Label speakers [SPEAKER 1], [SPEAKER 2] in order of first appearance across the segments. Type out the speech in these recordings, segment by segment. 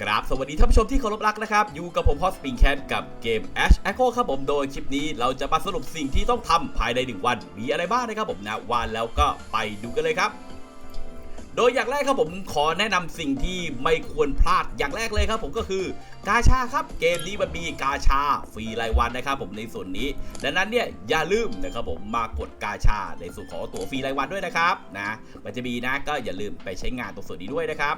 [SPEAKER 1] กราบสวัสดีท่านผู้ชมที่เคารพรักนะครับ อยู่กับผมฮอสปิงแคนกับเกม Ash Echo ครับผมโดยคลิปนี้เราจะมาสรุปสิ่งที่ต้องทำภายใน 1 วัน มีอะไรบ้างนะครับผมนะวันแล้วก็ไปดูกันเลยครับ โดยอย่างแรกครับผมขอแนะนำสิ่งที่ไม่ควรพลาดอย่างแรกเลยครับผมก็คือกาชาครับเกมนี้มันมีกาชาฟรีรายวันนะครับผมในส่วนนี้ดังนั้นเนี่ยอย่าลืมนะครับผมมากดกาชาในส่วนของตั๋วฟรีรายวันด้วยนะครับนะมันจะมีนะก็อย่าลืมไปใช้งานตรงส่วนนี้ด้วยนะครับ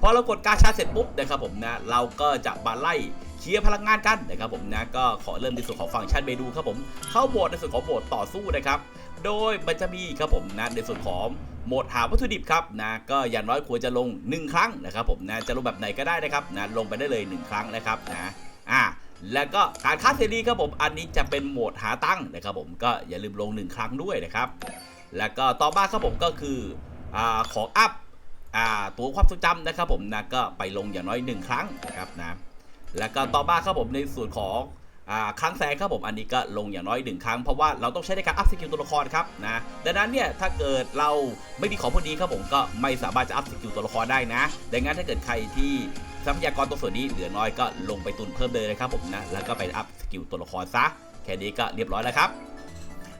[SPEAKER 1] พอเรากดกาชาเสร็จปุ๊บนะครับผมนะเราก็จะมาไล่ เคลียร์พลังงานกันนะครับผมนะก็ขอเริ่มในส่วนของฟังก์ชันเมนูครับผมเข้าโหมดในส่วนของโหมดต่อสู้นะครับ โดยมันจะมีครับผมนะในส่วนของโหมดหาวัตถุดิบครับนะก็อย่างน้อยควรจะลง 1 ครั้งนะครับผมนะจะลงแบบไหนก็ได้นะครับนะลงไปได้เลย 1 ครั้งนะครับนะอ่าแล้วก็การค้าเสรีครับผมอันนี้จะเป็นโหมดหาตั้งนะครับผมก็อย่าลืมลง 1 ครั้งด้วยนะครับ แล้วก็ต่อมาครับผมก็คืออ่าของอัพอ่าตัวความทรงจำนะครับผมนะก็ไปลงอย่างน้อย 1 ครั้งนะครับนะ แล้วก็ต่อมาครับผมในส่วนของครั้งแซงครับผมอันนี้ก็ลงอย่างน้อยหนึ่งครั้งเพราะว่าเราต้องใช้ในการอัพสกิลตัวละครครับนะดังนั้นเนี่ยถ้าเกิดเราไม่มีของพวกนี้ครับผมก็ไม่สามารถจะอัพสกิลตัวละครได้นะดังนั้นถ้าเกิดใครที่ทรัพยากรตัวส่วนนี้เหลือน้อยก็ลงไปตุนเพิ่มเลยนะครับผมนะแล้วก็ไปอัพสกิลตัวละครซะแค่นี้ก็เรียบร้อยแล้วครับ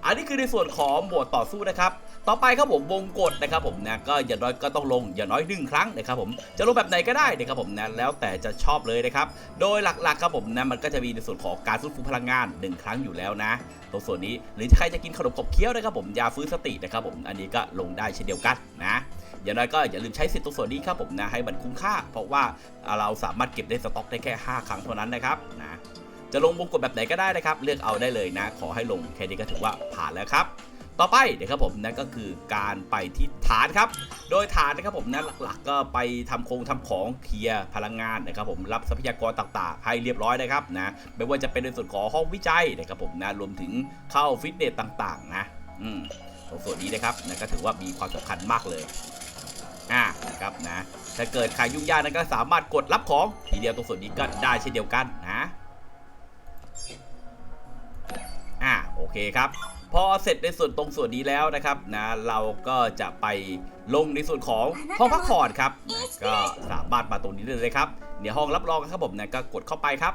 [SPEAKER 1] อันนี้คือในส่วนของโหมดต่อสู้นะครับ ต่อไปครับผมวงกดนะครับผมนะก็อย่างน้อยก็ต้องลงอย่างน้อยหนึ่งครั้งนะครับผมจะลงแบบไหนก็ได้นะครับผมนะแล้วแต่จะชอบเลยนะครับโดยหลักๆครับผมนะมันก็จะมีในส่วนของการฟื้นฟูพลังงาน 1 ครั้งอยู่แล้วนะตรงส่วนนี้หรือใครจะกินขนมขบเคี้ยวนะครับผมยาฟื้นสตินะครับผมอันนี้ก็ลงได้เช่นเดียวกันนะอย่างน้อยก็อย่าลืมใช้สิทธิ์ตรงส่วนนี้ครับผมนะให้มันคุ้มค่า เพราะว่าเราสามารถเก็บได้สต็อกได้แค่ 5 ครั้งเท่านั้นนะครับนะจะลงวงกดแบบไหนก็ได้นะครับ เลือกเอาได้เลยนะ ขอให้ลงแค่นี้ก็ถือว่าผ่านแล้วครับ ต่อไปนะครับผมนั่นก็คือการไปที่ฐานครับ โดยฐานนะครับผมนะหลักๆ ก็ไปทำโครงทำของเคลียร์พลังงานนะครับผมรับทรัพยากรต่างๆ ให้เรียบร้อยนะครับนะไม่ว่าจะเป็นในส่วนของห้องวิจัยนะครับผมนะรวมถึงเข้าฟิตเนสต่างๆ นะอืมตรงส่วนนี้นะครับนะก็ถือว่ามีความสำคัญมากเลยอ่านะครับนะถ้าเกิดใครยุ่งยากนะก็สามารถกดรับของทีเดียวตรงส่วนนี้ก็ได้เช่นเดียวกันนะอ่าโอเคครับ พอเสร็จในส่วนตรงส่วนนี้แล้วนะครับนะเราก็จะไปลงในส่วนของห้องพักผ่อนครับก็สามารถมาตรงนี้ได้เลยครับเดี๋ยวห้องรับรองครับผมนะก็กดเข้าไปครับ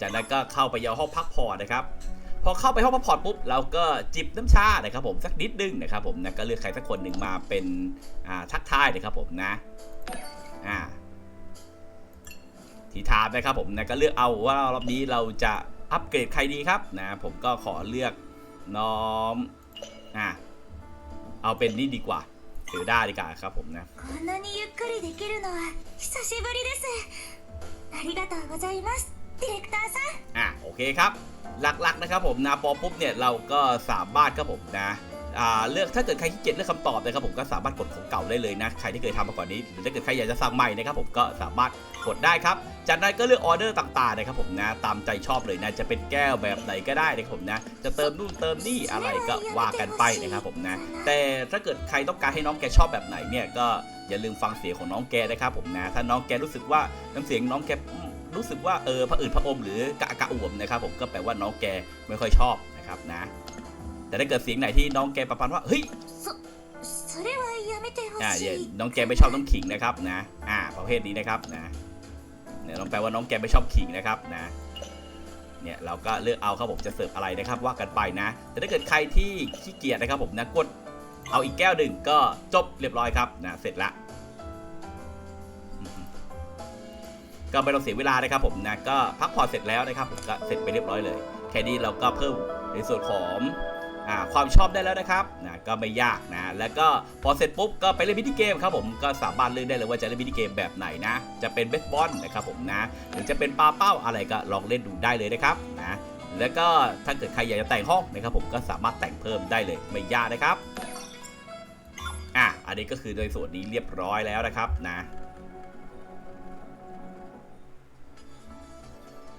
[SPEAKER 1] จากนั้นก็เข้าไปยังห้องพักผ่อนนะครับพอเข้าไปห้องพักผ่อนปุ๊บเราก็จิบน้ำชานะครับผมสักนิดนึงนะครับผมนะก็เลือกใครสักคนหนึ่งมาเป็นอ่าทักทายนะครับผมนะอ่าทีทามนะครับผมนะก็เลือกเอาว่ารอบนี้เราจะอัปเกรดใครดีครับนะผมก็ขอเลือก น้อม อ่ะ เอาเป็นนี่ดีกว่าเซลด้าดีกว่าครับผมนะ
[SPEAKER 2] こんなにゆっくりできるのは久しぶりですありがとうございますディレクターさん
[SPEAKER 1] อ่ะ โอเคครับ หลักๆนะครับผมนะพอปุ๊บเนี่ยเราก็สามารถครับผมนะ อ่า เลือกถ้าเกิดใครขี้เกียจเลือกคำตอบนะครับผมก็สามารถกดของเก่าได้เลยนะ ใครที่เคยทำมาก่อนนี้หรือถ้าเกิดใครอยากจะสั่งใหม่นะครับผมก็สามารถกดได้ครับจากนั้นก็เลือกออเดอร์ต่างๆนะครับผมนะตามใจชอบเลยนะจะเป็นแก้วแบบไหนก็ได้นะครับผมนะจะเติมนู่นเติมนี่อะไรก็ว่ากันไปนะครับผมนะ แต่ถ้าเกิดใครต้องการให้น้องแกชอบแบบไหนเนี่ยก็อย่าลืมฟังเสียงของน้องแกนะครับผมนะถ้าน้องแกรู้สึกว่าน้ำเสียงน้องแกรู้สึกว่าเออผะอืดผะอมหรือกะกะอ่วมนะครับผมก็แปลว่าน้องแกไม่ค่อยชอบนะครับนะ แต่ถ้าเกิดเสียงไหนที่น้องแกประพันว่าเฮ้ยน้องแกไม่ชอบน้องขิงนะครับนะ อ่า ประเภทนี้นะครับนะเนี่ยน้องแปลว่าน้องแกไม่ชอบขิงนะครับนะเนี่ยเราก็เลือกเอาครับผมจะเสิร์ฟอะไรนะครับว่ากันไปนะ แต่ถ้าเกิดใครที่ขี้เกียจนะครับผมนะกดเอาอีกแก้วหนึ่งก็จบเรียบร้อยครับนะเสร็จละก็ไม่ต้องเสียเวลานะครับผมนะก็พักผ่อนเสร็จแล้วนะครับผมก็เสร็จไปเรียบร้อยเลย แค่นี้เราก็เพิ่มในส่วนของ ความชอบได้แล้วนะครับนะก็ไม่ยากนะ แล้วก็พอเสร็จปุ๊บก็ไปเล่นมินิเกมครับผมก็สามารถเลือกได้เลยว่าจะเล่นมินิเกมแบบไหนนะ จะเป็นเบสบอลนะครับผมนะ หรือจะเป็นปลาเป้าอะไรก็ลองเล่นดูได้เลยนะครับนะแล้วก็ถ้าเกิดใครอยากจะแต่งห้องนะครับผมก็สามารถแต่งเพิ่มได้เลยไม่ยากนะครับอะอันนี้ก็คือโดยส่วนนี้เรียบร้อยแล้วนะครับนะ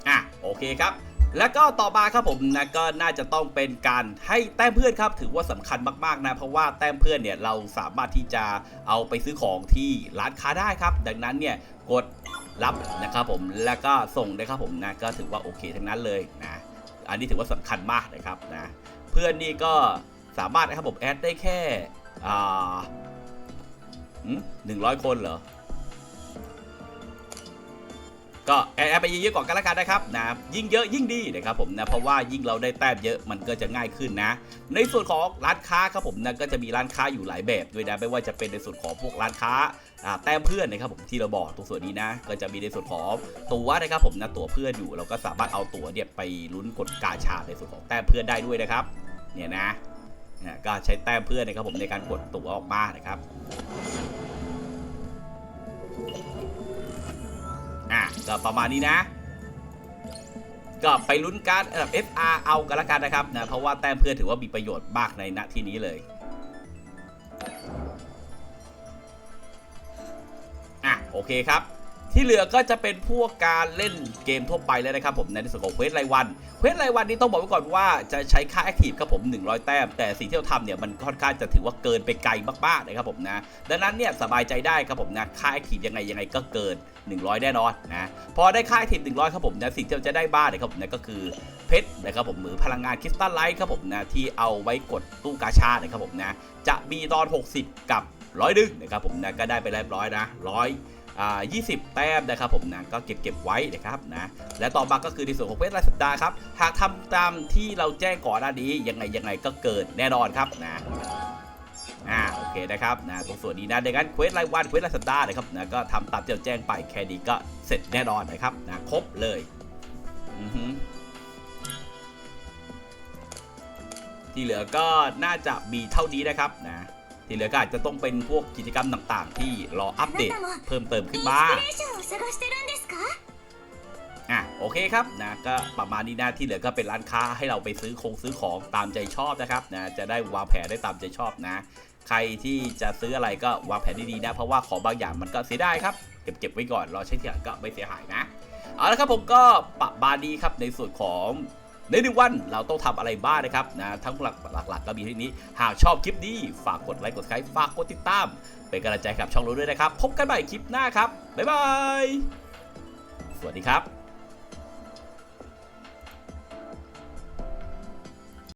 [SPEAKER 1] อะโอเคครับ แล้วก็ต่อมาครับผมนะก็น่าจะต้องเป็นการให้แต้มเพื่อนครับ ถือว่าสำคัญมากๆนะเพราะว่าแต้มเพื่อนเนี่ยเราสามารถที่จะเอาไปซื้อของที่ร้านค้าได้ครับ ดังนั้นเนี่ยกดรับนะครับผมแล้วก็ส่งนะครับผมนะก็ถือว่าโอเคทั้งนั้นเลยนะอันนี้ถือว่าสำคัญมากนะครับนะเพื่อนนี่ก็สามารถนะครับผมแอดได้แค่อ่าหนึ่งร้อยคนเหรอ ก็แอดแอดไปเยอะๆก่อนกันละกันนะครับนะยิ่งเยอะยิ่งดีนะครับผมนะเพราะว่ายิ่งเราได้แต้มเยอะมันก็จะง่ายขึ้นนะ ในส่วนของร้านค้าครับผมนะก็จะมีร้านค้าอยู่หลายแบบด้วยนะไม่ว่าจะเป็นในส่วนของพวกร้านค้าแต้มเพื่อนนะครับผมที่เราบอกตรงส่วนนี้นะ ก็จะมีในส่วนของตั๋วนะครับผมนะตั๋วเพื่อนอยู่เราก็สามารถเอาตั๋วเนี่ยไปลุ้นกดกาชาในส่วนของแต้มเพื่อนได้ด้วยนะครับ เนี่ยนะเนี่ยก็ใช้แต้มเพื่อนนะครับผมในการกดตั๋วออกมานะครับ ก็ประมาณนี้นะ ก็ไปลุ้นการดระดับ FR เอากันละกันนะครับนะเพราะว่าแต้มเพื่อนถือว่ามีประโยชน์มากในณที่นี้เลยอะโอเคครับ ที่เหลือก็จะเป็นพวกการเล่นเกมทั่วไปแล้วนะครับผมในส่วนของเควสรายวันเควสรายวันนี้ต้องบอกไว้ก่อนว่าจะใช้ค่าแอคทีฟครับผม 100 แต้ม แต่สิ่งที่เราทำเนี่ยมันค่อนข้างจะถือว่าเกินไปไกลมากๆนะครับผมนะดังนั้นเนี่ยสบายใจได้ครับผมนะค่าแอคทีฟยังไงยังไงก็เกิน 100 แน่นอนนะพอได้ค่าแอคทีฟ100ครับผมนะสิ่งที่เราจะได้บ้างนะครับผมนะก็คือเพชรนะครับผมหรือพลังงานคริสตัลไลท์ครับผมนะที่เอาไว้กดตู้กาชานะครับผมนะจะมีตอน 60 กับร้อยดึงนะครับผมนะก็ได้ไปเรียบร้อยนะร้อย 20 แต้มนะครับผมนะก็เก็บเก็บไว้นะครับนะและต่อมาก็คือในส่วนของเควสรายสัปดาห์ครับหากทำตามที่เราแจ้งก่อนหน้านี้ยังไงยังไงก็เกิดแน่นอนครับนะอ่าโอเคนะครับนะตรงส่วนนี้นะดังนั้นเควสรายวันเควสรายสัปดาห์นะครับนะก็ทำตามที่เราแจ้งไปแค่นี้ก็เสร็จแน่นอนนะครับนะครบเลยอือฮึที่เหลือก็น่าจะมีเท่านี้นะครับนะ ที่เหลือก็อาจจะต้องเป็นพวกกิจกรรมต่างๆ ที่รออัปเดตเพิ่มเติมขึ้นบ้า
[SPEAKER 2] ง
[SPEAKER 1] อะโอเคครับนะก็ประมาณนี้นะที่เหลือก็เป็นร้านค้าให้เราไปซื้อคงซื้อของตามใจชอบนะครับนะจะได้วางแผนได้ตามใจชอบนะ ใครที่จะซื้ออะไรก็วางแผนดีๆนะ เพราะว่าของบางอย่างมันก็เสียได้ครับเก็บๆไว้ก่อนรอใช้ทีหลังก็ไม่เสียหายนะเอาละครับผมก็ปะมาณนี้ครับในส่วนของ ในหนึ่งวันเราต้องทำอะไรบ้างนะครับนะทั้งหลักหลักๆก็มีที่นี้ หากชอบคลิปนี้ฝากกดไลค์กดไลค์ฝากกดติดตาม เป็นกำลังใจกับช่องเราด้วยนะครับ พบกันใหม่คลิปหน้าครับบ๊ายบายสวัสดีครับ